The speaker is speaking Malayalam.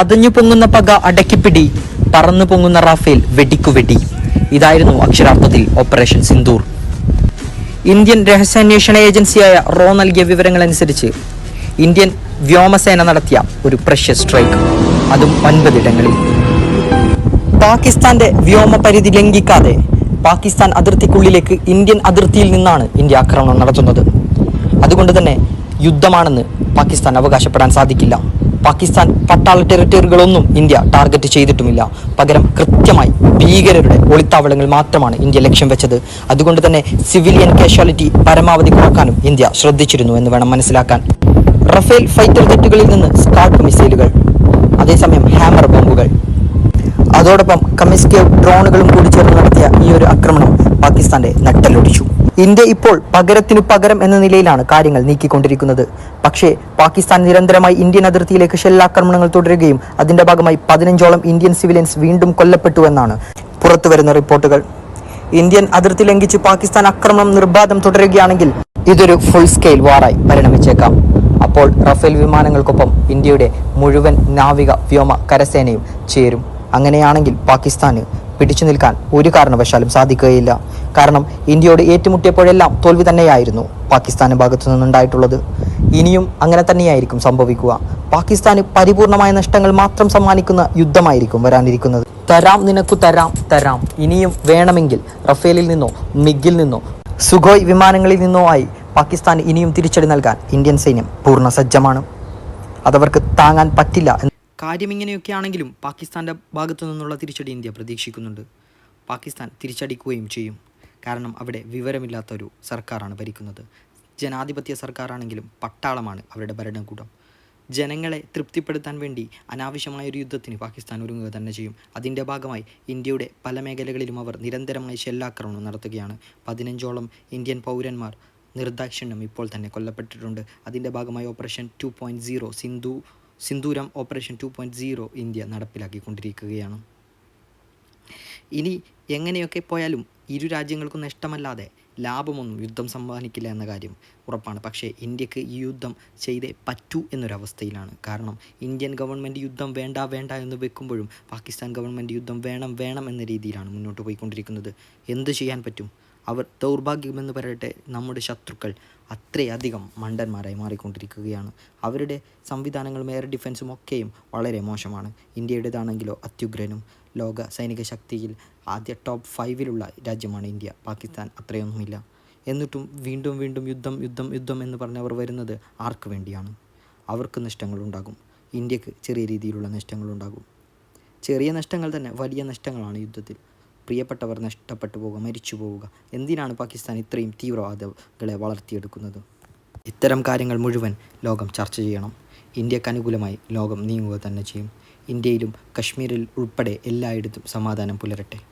പതഞ്ഞു പൊങ്ങുന്ന പക അടക്കിപ്പിടി പറന്നു പൊങ്ങുന്ന റാഫേൽ വെടിക്കുവെടി. ഇതായിരുന്നു അക്ഷരാർത്ഥത്തിൽ ഓപ്പറേഷൻ സിന്ദൂർ. ഇന്ത്യൻ രഹസ്യാന്വേഷണ ഏജൻസിയായ റോ നൽകിയ വിവരങ്ങളനുസരിച്ച് ഇന്ത്യൻ വ്യോമസേന നടത്തിയ ഒരു പ്രഷ്യ സ്ട്രൈക്ക്. അതും ഒൻപതിടങ്ങളിൽ. പാകിസ്ഥാന്റെ വ്യോമ പരിധി ലംഘിക്കാതെ പാകിസ്ഥാൻ അതിർത്തിക്കുള്ളിലേക്ക് ഇന്ത്യൻ അതിർത്തിയിൽ നിന്നാണ് ഇന്ത്യ ആക്രമണം നടത്തുന്നത്. അതുകൊണ്ട് തന്നെ യുദ്ധമാണെന്ന് പാകിസ്ഥാൻ അവകാശപ്പെടാൻ സാധിക്കില്ല. പാകിസ്ഥാൻ പട്ടാള ടെറിട്ടറികളൊന്നും ഇന്ത്യ ടാർഗറ്റ് ചെയ്തിട്ടുമില്ല. പകരം കൃത്യമായി ഭീകരരുടെ ഒളിത്താവളങ്ങൾ മാത്രമാണ് ഇന്ത്യ ലക്ഷ്യം വെച്ചത്. അതുകൊണ്ട് തന്നെ സിവിലിയൻ കാഷ്വാലിറ്റി പരമാവധി കുറക്കാനും ഇന്ത്യ ശ്രദ്ധിച്ചിരുന്നു എന്ന് വേണം മനസ്സിലാക്കാൻ. റഫേൽ ഫൈറ്റർ ജെറ്റുകളിൽ നിന്ന് സ്കാർപ്പ് മിസൈലുകൾ അതേസമയം ഹാമർ ബോംബുകൾ അതോടൊപ്പം കമിസ്കേവ് ഡ്രോണുകളും കൂടി ചേർന്ന് നടത്തിയ ഈ ഒരു ആക്രമണം പാകിസ്ഥാന്റെ നട്ടലൊടിച്ചു ഇന്ത്യ ഇപ്പോൾ പകരത്തിനു പകരം എന്ന നിലയിലാണ് കാര്യങ്ങൾ നീക്കിക്കൊണ്ടിരിക്കുന്നത്. പക്ഷേ പാകിസ്ഥാൻ നിരന്തരമായി ഇന്ത്യൻ അതിർത്തിയിലേക്ക് ഷെല്ലാക്രമണങ്ങൾ തുടരുകയും അതിന്റെ ഭാഗമായി പതിനഞ്ചോളം ഇന്ത്യൻ സിവിലിയൻസ് വീണ്ടും കൊല്ലപ്പെട്ടു എന്നാണ് പുറത്തുവരുന്ന റിപ്പോർട്ടുകൾ. ഇന്ത്യൻ അതിർത്തി ലംഘിച്ച് പാകിസ്ഥാൻ ആക്രമണം നിർബാധം തുടരുകയാണെങ്കിൽ ഇതൊരു ഫുൾ സ്കെയിൽ വാറായി പരിണമിച്ചേക്കാം. അപ്പോൾ റഫേൽ വിമാനങ്ങൾക്കൊപ്പം ഇന്ത്യയുടെ മുഴുവൻ നാവിക വ്യോമ കരസേനയും ചേരും. അങ്ങനെയാണെങ്കിൽ പാകിസ്ഥാന് പിടിച്ചു നിൽക്കാൻ ഒരു കാരണവശാലും സാധിക്കുകയില്ല. കാരണം ഇന്ത്യയോട് ഏറ്റുമുട്ടിയപ്പോഴെല്ലാം തോൽവി തന്നെയായിരുന്നു പാകിസ്ഥാന്റെ ഭാഗത്തു നിന്നുണ്ടായിട്ടുള്ളത്. ഇനിയും അങ്ങനെ തന്നെയായിരിക്കും സംഭവിക്കുക. പാകിസ്ഥാന് പരിപൂർണമായ നഷ്ടങ്ങൾ മാത്രം സമ്മാനിക്കുന്ന യുദ്ധമായിരിക്കും വരാനിരിക്കുന്നത്. തരാം നിനക്കു തരാം തരാം. ഇനിയും വേണമെങ്കിൽ റഫേലിൽ നിന്നോ മിഗിൽ നിന്നോ സുഖോയ് വിമാനങ്ങളിൽ നിന്നോ ആയി പാകിസ്ഥാൻ ഇനിയും തിരിച്ചടി നൽകാൻ ഇന്ത്യൻ സൈന്യം പൂർണ സജ്ജമാണ്. അതവർക്ക് താങ്ങാൻ പറ്റില്ല കാര്യം ഇങ്ങനെയൊക്കെയാണെങ്കിലും പാകിസ്ഥാന്റെ ഭാഗത്തു നിന്നുള്ള തിരിച്ചടി ഇന്ത്യ പ്രതീക്ഷിക്കുന്നുണ്ട്. പാകിസ്ഥാൻ തിരിച്ചടിക്കുകയും ചെയ്യും. കാരണം അവിടെ വിവരമില്ലാത്തൊരു സർക്കാരാണ് ഭരിക്കുന്നത്. ജനാധിപത്യ സർക്കാരാണെങ്കിലും പട്ടാളമാണ് അവരുടെ ഭരണകൂടം. ജനങ്ങളെ തൃപ്തിപ്പെടുത്താൻ വേണ്ടി അനാവശ്യമായ ഒരു യുദ്ധത്തിന് പാകിസ്ഥാൻ ഒരുങ്ങുക തന്നെ ചെയ്യും. അതിന്റെ ഭാഗമായി ഇന്ത്യയുടെ പല മേഖലകളിലും അവർ നിരന്തരമായി ഷെല്ലാക്രമണം നടത്തുകയാണ്. പതിനഞ്ചോളം ഇന്ത്യൻ പൗരന്മാർ നിർദാക്ഷിണ്യം ഇപ്പോൾ തന്നെ കൊല്ലപ്പെട്ടിട്ടുണ്ട്. അതിന്റെ ഭാഗമായി operation two point zero Sindhu സിന്ദൂരം operation two point zero India നടപ്പിലാക്കിക്കൊണ്ടിരിക്കുകയാണ്. ഇനി എങ്ങനെയൊക്കെ പോയാലും ഇരു രാജ്യങ്ങൾക്കും നഷ്ടമല്ലാതെ ലാഭമൊന്നും യുദ്ധം സമ്മാനിക്കില്ല എന്ന കാര്യം ഉറപ്പാണ്. പക്ഷേ ഇന്ത്യയ്ക്ക് ഈ യുദ്ധം ചെയ്തേ പറ്റൂ എന്നൊരവസ്ഥയിലാണ്. കാരണം ഇന്ത്യൻ ഗവൺമെന്റ് യുദ്ധം വേണ്ട വേണ്ട എന്ന് വെക്കുമ്പോഴും പാകിസ്ഥാൻ ഗവൺമെന്റ് യുദ്ധം വേണം വേണം എന്ന രീതിയിലാണ് മുന്നോട്ട് പോയിക്കൊണ്ടിരിക്കുന്നത്. എന്ത് ചെയ്യാൻ പറ്റും? അവർ ദൗർഭാഗ്യമെന്ന് പറയട്ടെ നമ്മുടെ ശത്രുക്കൾ അത്രയധികം മണ്ടന്മാരായി മാറിക്കൊണ്ടിരിക്കുകയാണ്. അവരുടെ സംവിധാനങ്ങളും എയർ ഡിഫൻസും ഒക്കെയും വളരെ മോശമാണ്. ഇന്ത്യയുടേതാണെങ്കിലോ അത്യുഗ്രനും ലോക സൈനിക ശക്തിയിൽ ആദ്യ ടോപ്പ് ഫൈവിലുള്ള രാജ്യമാണ് ഇന്ത്യ. പാകിസ്ഥാൻ അത്രയൊന്നുമില്ല. എന്നിട്ടും വീണ്ടും വീണ്ടും യുദ്ധം യുദ്ധം യുദ്ധം എന്ന് പറഞ്ഞവർ വരുന്നത് ആർക്ക് വേണ്ടിയാണ്? അവർക്ക് നഷ്ടങ്ങളുണ്ടാകും. ഇന്ത്യയ്ക്ക് ചെറിയ രീതിയിലുള്ള നഷ്ടങ്ങളുണ്ടാകും. ചെറിയ നഷ്ടങ്ങൾ തന്നെ വലിയ നഷ്ടങ്ങളാണ് യുദ്ധത്തിൽ. പ്രിയപ്പെട്ടവർ നഷ്ടപ്പെട്ടു പോവുക മരിച്ചു പോവുക. എന്തിനാണ് പാകിസ്ഥാൻ ഇത്രയും തീവ്രവാദികളെ വളർത്തിയെടുക്കുന്നത്? ഇത്തരം കാര്യങ്ങൾ മുഴുവൻ ലോകം ചർച്ച ചെയ്യണം. ഇന്ത്യയ്ക്ക് അനുകൂലമായി ലോകം നീങ്ങുക തന്നെ ചെയ്യും. ഇന്ത്യയിലും കശ്മീരിൽ ഉൾപ്പെടെ എല്ലായിടത്തും സമാധാനം പുലരട്ടെ.